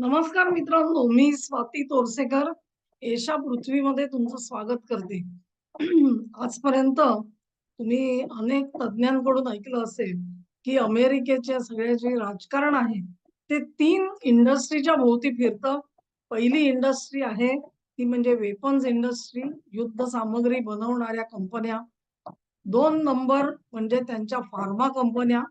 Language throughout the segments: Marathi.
नमस्कार मित्रांनो मी स्वाती तोरसेकर. एशा पृथ्वीमध्ये तुमचं स्वागत करते. आजपर्यंत तुम्ही अनेक तज्ञांकडून ऐकलं असेल की अमेरिकेच्या सगळे जे राजकारण आहे ते तीन इंडस्ट्रीच्या भोवती फिरतं. पहिली इंडस्ट्री आहे ती म्हणजे वेपन्स इंडस्ट्री युद्ध सामग्री बनवणाऱ्या कंपन्या. दोन नंबर म्हणजे त्यांच्या फार्मा कंपन्या.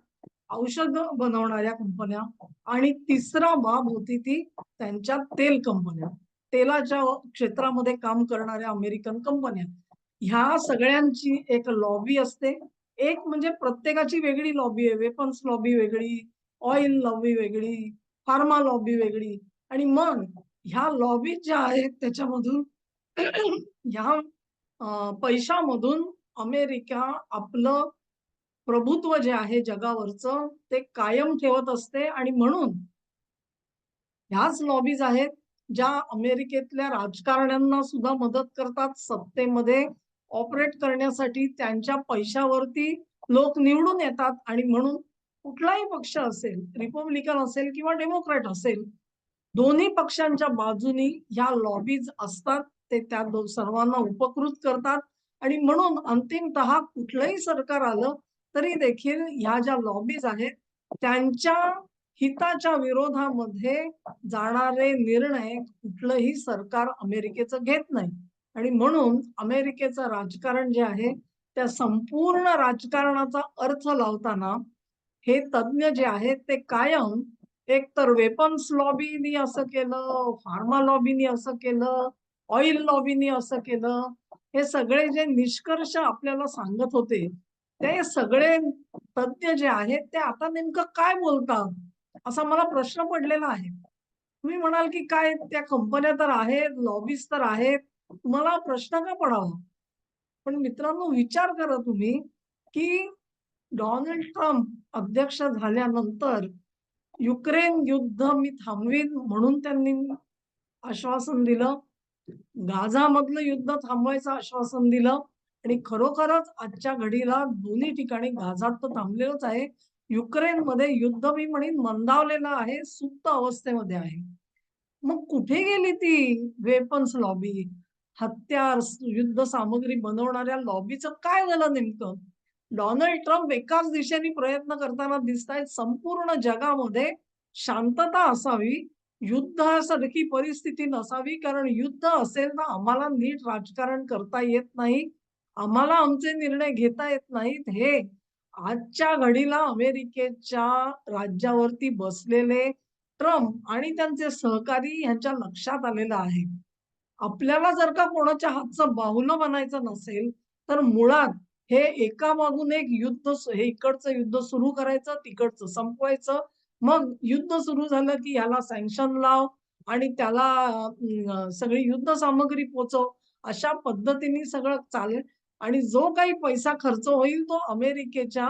औषध बनवणाऱ्या कंपन्या आणि तिसरा बाब होती ती त्यांच्या तेल कंपन्या. तेलाच्या क्षेत्रामध्ये काम करणाऱ्या अमेरिकन कंपन्या. ह्या सगळ्यांची एक लॉबी असते. एक म्हणजे प्रत्येकाची वेगळी लॉबी आहे. वेपन्स लॉबी वेगळी ऑइल लॉबी वेगळी फार्मा लॉबी वेगळी. आणि मग ह्या लॉबी ज्या आहेत त्याच्यामधून ह्या पैशामधून अमेरिका आपलं प्रभुत्व जे आहे जगावरचं ते कायम ठेवत असते आणि म्हणून ह्याच लॉबीज आहेत ज्या अमेरिकेतल्या राजकारण्यांना सुद्धा मदत करतात सत्तेमध्ये ऑपरेट करण्यासाठी त्यांच्या पैशावरती लोक निवडून येतात आणि म्हणून कुठलाही पक्ष असेल रिपब्लिकन असेल किंवा डेमोक्रॅट असेल दोन्ही पक्षांच्या बाजूनी ह्या लॉबीज असतात ते त्या सर्वांना उपकृत करतात आणि म्हणून अंतिमत कुठलंही सरकार आलं तरी देखील ह्या ज्या लॉबीज आहेत त्यांच्या हिताच्या विरोधामध्ये जाणारे निर्णय कुठलंही सरकार अमेरिकेचं घेत नाही. आणि म्हणून अमेरिकेचं राजकारण जे आहे त्या संपूर्ण राजकारणाचा अर्थ लावताना हे तज्ज्ञ जे आहेत ते कायम एक तर वेपन्स लॉबीनी असं केलं फार्मा लॉबीनी असं केलं ऑइल लॉबीनी असं केलं हे सगळे जे निष्कर्ष आपल्याला सांगत होते ते सगळे तज्ज्ञ जे आहेत ते आता नेमकं काय बोलतात? असा मला प्रश्न पडलेला आहे. तुम्ही म्हणाल की काय त्या कंपन्या तर आहेत लॉबीज तर आहेत. तुम्हाला प्रश्न का पडावा? पण मित्रांनो विचार करा तुम्ही की डोनाल्ड ट्रम्प अध्यक्ष झाल्यानंतर युक्रेन युद्ध मी थांबवीन म्हणून त्यांनी आश्वासन दिलं. गाझामधलं युद्ध थांबवायचं आश्वासन दिलं. आणि खरोखरच आजच्या घडीला दोन्ही ठिकाणी गाजात तर थांबलेलंच आहे. युक्रेनमध्ये युद्ध मी म्हणेन मंदावलेलं आहे सुप्त अवस्थेमध्ये आहे. मग कुठे गेली ती वेपन्स लॉबी हत्यार युद्ध सामग्री बनवणाऱ्या लॉबीचं काय झालं नेमकं? डोनाल्ड ट्रम्प एकाच दिशेने प्रयत्न करताना दिसत आहेत संपूर्ण जगामध्ये शांतता असावी युद्धासारखी परिस्थिती नसावी कारण युद्ध असेल तर आम्हाला नीट राजकारण करता येत नाही. आम्हाला आमचे निर्णय घेता येत नाहीत हे. आजच्या घडीला अमेरिकेच्या राज्यावरती बसलेले ट्रम्प आणि त्यांचे सहकारी यांच्या लक्षात आलेलं आहे. आपल्याला जर का कोणाच्या हातचं बाहुलं बनायचं नसेल तर मुळात हे एका मागून एक युद्ध हे इकडचं युद्ध सुरू करायचं तिकडचं संपवायचं. मग युद्ध सुरू झालं की ह्याला सँक्शन लाव आणि त्याला सगळी युद्ध सामग्री पोचव. अशा पद्धतीने सगळं चालेल आणि जो काही पैसा खर्च होईल तो अमेरिकेच्या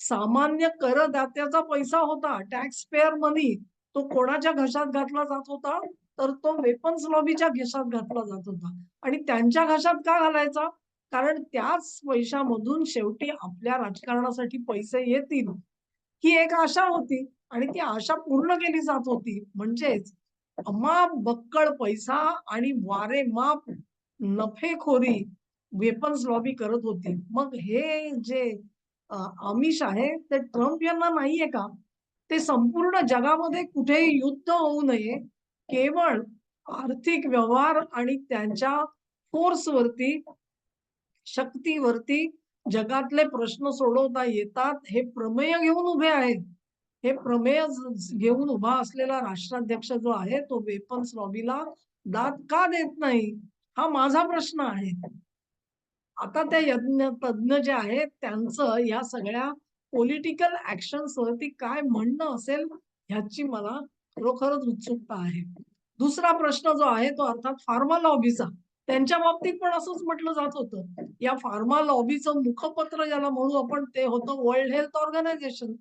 सामान्य करदात्याचा पैसा होता. टॅक्स पेअर मनी तो कोणाच्या घशात घातला जात होता? तर तो वेपन्स लॉबीच्या घशात घातला जात होता. आणि त्यांच्या घशात का घालायचा? कारण त्याच पैशामधून शेवटी आपल्या राजकारणासाठी पैसे येतील. ही एक आशा होती आणि ती आशा पूर्ण केली जात होती. म्हणजेच अमाप बक्कळ पैसा आणि वारे माप नफेखोरी वेपन्स लॉबी करत होती. मग हे जे आमिष आहे ते ट्रम्प यांना नाहीये का? ते संपूर्ण जगामध्ये कुठेही युद्ध होऊ नये. केवळ आर्थिक व्यवहार आणि त्यांच्या फोर्सवरती शक्तीवरती जगातले प्रश्न सोडवता येतात हे प्रमेय घेऊन उभे आहेत. हे प्रमेय घेऊन उभा असलेला राष्ट्राध्यक्ष जो आहे तो वेपन्स लॉबीला दाद का देत नाही? हा माझा प्रश्न आहे. आता त्या यज्ञ तज्ञ जे आहेत त्यांचं या सगळ्या पॉलिटिकल ऍक्शन्स वरती काय म्हणणं असेल ह्याची मला खरोखरच उत्सुकता आहे. दुसरा प्रश्न जो आहे तो अर्थात फार्मा लॉबीचा त्यांच्या बाबतीत पण असंच म्हटलं जात होतं. या फार्मा लॉबीचं मुखपत्र ज्याला म्हणू आपण ते होतं World Health Organization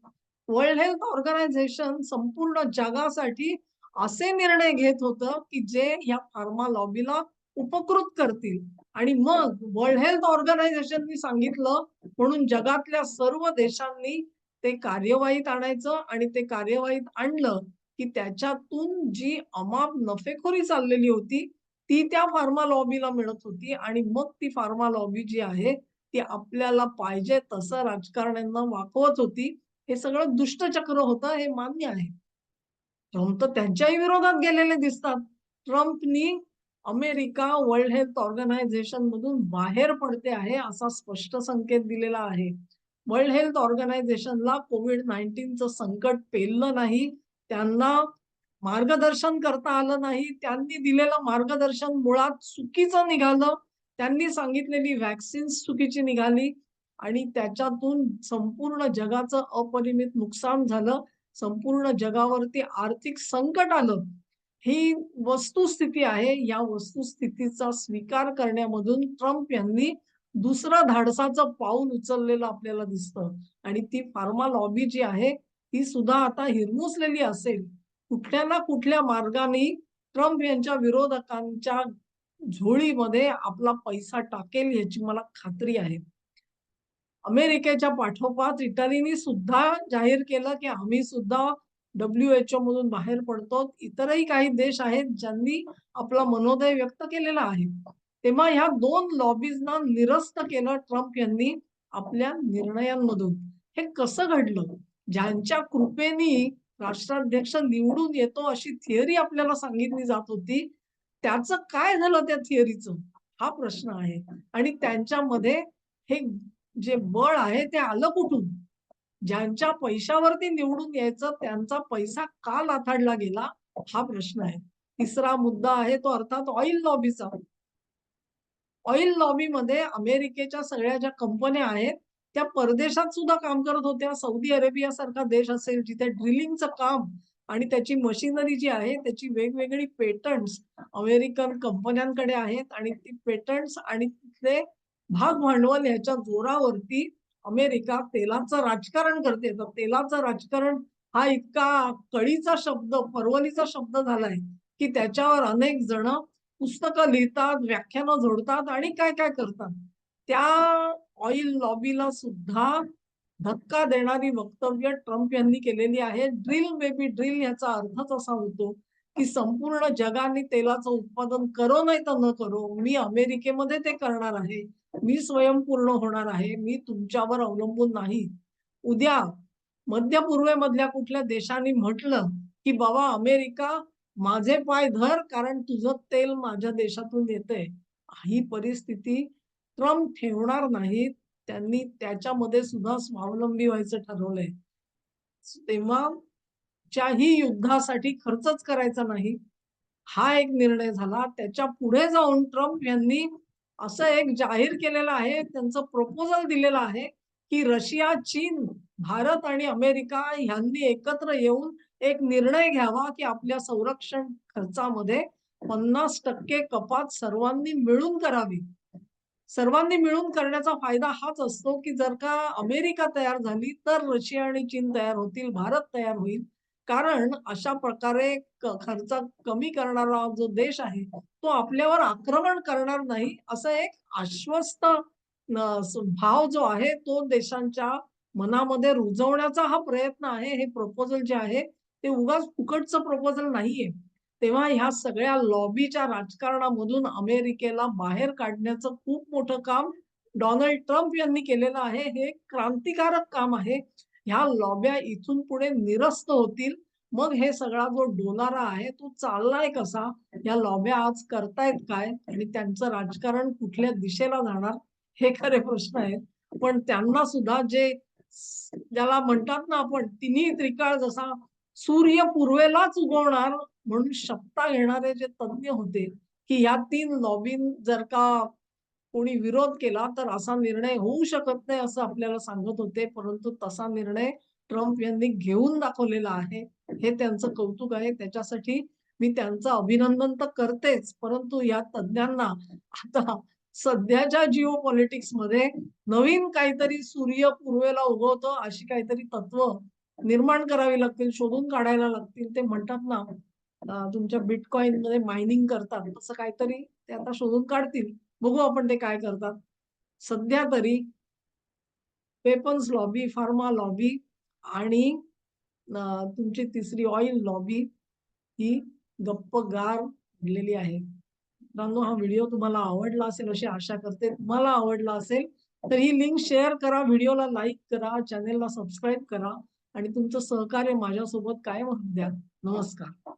World Health Organization संपूर्ण जगासाठी असे निर्णय घेत होतं की जे या फार्मा लॉबीला उपकृत करतील. आणि मग वर्ल्ड हेल्थ ऑर्गनायझेशननी सांगितलं म्हणून जगातल्या सर्व देशांनी ते कार्यवाहीत आणायचं आणि ते कार्यवाहीत आणलं की त्याच्यातून जी अमाप नफेखोरी चाललेली होती ती त्या फार्मा लॉबीला मिळत होती आणि मग ती फार्मा लॉबी जी आहे ती आपल्याला पाहिजे तसं राजकारण्यांना वाकवत होती. हे सगळं दुष्टचक्र होतं हे मान्य आहे. ट्रम्प तर त्यांच्याही विरोधात गेलेले दिसतात. ट्रम्पनी अमेरिका वर्ल्ड हेल्थ ऑर्गनायझेशन मधून बाहेर पडते आहे असा स्पष्ट संकेत दिलेला आहे. वर्ल्ड हेल्थ ऑर्गनायझेशनला कोविड नाईन्टीनचं संकट पेललं नाही त्यांना मार्गदर्शन करता आलं नाही त्यांनी दिलेलं मार्गदर्शन मुळात चुकीचं निघालं त्यांनी सांगितलेली व्हॅक्सिन्स चुकीची निघाली आणि त्याच्यातून संपूर्ण जगाचं अपरिमित नुकसान झालं संपूर्ण जगावरती आर्थिक संकट आलं. ही वस्तुस्थिती आहे. या वस्तुस्थितीचा स्वीकार करण्यामधून ट्रम्प यांनी दुसरा धाडसाचं पाऊल उचललेलं आपल्याला दिसतं. आणि ती फार्मा लॉबी जी आहे ती सुद्धा आता हिरमुसलेली असेल. कुठल्या ना कुठल्या मार्गाने ट्रम्प यांच्या विरोधकांच्या झोळीमध्ये आपला पैसा टाकेल याची मला खात्री आहे. अमेरिकेच्या पाठोपाठ इटलीने सुद्धा जाहीर केलं की आम्ही सुद्धा डब्ल्यू एच ओ मधून बाहेर पडतो. इतरही काही देश आहेत ज्यांनी आपला मनोदय व्यक्त केलेला आहे. तेव्हा ह्या दोन लॉबीजना निरस्त केलं ट्रम्प यांनी आपल्या निर्णयांमधून. हे कसं घडलं? ज्यांच्या कृपेनी राष्ट्राध्यक्ष निवडून येतो अशी थिअरी आपल्याला सांगितली जात होती. त्याचं काय झालं त्या थिअरीचं हा प्रश्न आहे. आणि त्यांच्यामध्ये हे जे बळ आहे ते आलं कुठून? ज्यांच्या पैशावरती निवडून यायचं त्यांचा पैसा का लाथाडला गेला? हा प्रश्न आहे. तिसरा मुद्दा आहे तो अर्थात ऑइल लॉबीचा ऑइल लॉबीमध्ये अमेरिकेच्या सगळ्या ज्या कंपन्या आहेत त्या परदेशात सुद्धा काम करत होत्या. सौदी अरेबिया सारखा देश असेल जिथे ड्रिलिंगचं काम आणि त्याची मशिनरी जी आहे त्याची वेगवेगळी पेटंट्स अमेरिकन कंपन्यांकडे आहेत आणि ती पेटंट्स आणि तिथले भाग भांडवल ह्याच्या जोरावरती अमेरिका तेलाचं राजकारण करते. तर तेलाचं राजकारण हा इतका कळीचा शब्द परवलीचा शब्द झालाय की त्याच्यावर अनेक जण पुस्तकं लिहितात व्याख्यानं जोडतात आणि काय काय करतात. त्या ऑइल लॉबीला सुद्धा धक्का देणारी वक्तव्य ट्रम्प यांनी केलेली आहे. ड्रिल बेबी ड्रिल याचा अर्थच असा होतो की संपूर्ण जगाने तेलाचं उत्पादन करो नाही तर न करो मी अमेरिकेमध्ये ते करणार आहे. मी स्वयंपूर्ण होणार आहे मी तुमच्यावर अवलंबून नाही. उद्या मध्य पूर्वेमधल्या कुठल्या देशाने म्हटलं की बाबा अमेरिका माझे पाय धर कारण तुझं तेल माझ्या देशातून येतंय. ही परिस्थिती ट्रम्प ठेवणार नाहीत. त्यांनी त्याच्यामध्ये सुद्धा स्वावलंबी व्हायचं ठरवलंय. तेव्हा च्याही युद्धासाठी खर्चच करायचा नाही. हा एक निर्णय झाला. त्याच्या पुढे जाऊन ट्रम्प यांनी असं एक जाहीर केलेलं आहे त्यांचं प्रपोजल दिलेलं आहे की रशिया चीन भारत आणि अमेरिका यांनी एकत्र येऊन एक निर्णय घ्यावा की आपल्या संरक्षण खर्चामध्ये पन्नास टक्के कपात सर्वांनी मिळून करावी. सर्वांनी मिळून करण्याचा फायदा हाच असतो की जर का अमेरिका तयार झाली तर रशिया आणि चीन तयार होतील भारत तयार होईल. कारण अशा प्रकारे खर्च कमी करणारा जो देश आहे तो आपल्यावर आक्रमण करणार नाही असं एक आश्वस्त भाव जो आहे तो देशांच्या मनामध्ये रुजवण्याचा हा प्रयत्न आहे. हे प्रपोजल जे आहे ते उगाच फुकटचं प्रपोजल नाहीये. तेव्हा ह्या सगळ्या लॉबीच्या राजकारणामधून अमेरिकेला बाहेर काढण्याचं खूप मोठं काम डोनाल्ड ट्रम्प यांनी केलेलं आहे. हे क्रांतिकारक काम आहे. ह्या लॉब्या इथून पुढे निरस्त होतील. मग हे सगळा जो डोलारा आहे तो चाललाय कसा? या लॉब्या आज करतायत काय? आणि त्यांचं राजकारण कुठल्या दिशेला जाणार? हे खरे प्रश्न आहेत. पण त्यांना सुद्धा जे ज्याला म्हणतात ना आपण तिन्ही त्रिकाळ जसा सूर्य पूर्वेलाच उगवणार म्हणून सत्ता घेणारे जे तज्ज्ञ होते की या तीन लॉबीन जर का कोणी विरोध केला तर असा निर्णय होऊ शकत नाही असं आपल्याला सांगत होते परंतु तसा निर्णय ट्रम्प यांनी घेऊन दाखवलेला आहे. हे त्यांचं कौतुक आहे. त्याच्यासाठी मी त्यांचं अभिनंदन तर करतेच. परंतु या तज्ज्ञांना आता सध्याच्या जिओ पॉलिटिक्समध्ये नवीन काहीतरी सूर्य पूर्वेला उगवतो अशी काहीतरी तत्व निर्माण करावी लागतील शोधून काढायला लागतील. ते म्हणतात ना तुमच्या बिटकॉइनमध्ये मायनिंग करतात. असं काहीतरी ते आता शोधून काढतील. बघू आपण ते काय करतात. सध्या तरी पेपन्स लॉबी फार्मा लॉबी आणि तुमची तिसरी ऑइल लॉबी ही गप्पगार भरलेली आहे. मित्रांनो हा व्हिडिओ तुम्हाला आवडला असेल अशी आशा करते. तुम्हाला आवडला असेल तर ही लिंक शेअर करा व्हिडिओला लाईक करा चॅनेलला सबस्क्राईब करा आणि तुमचं सहकार्य माझ्यासोबत कायम द्या. नमस्कार.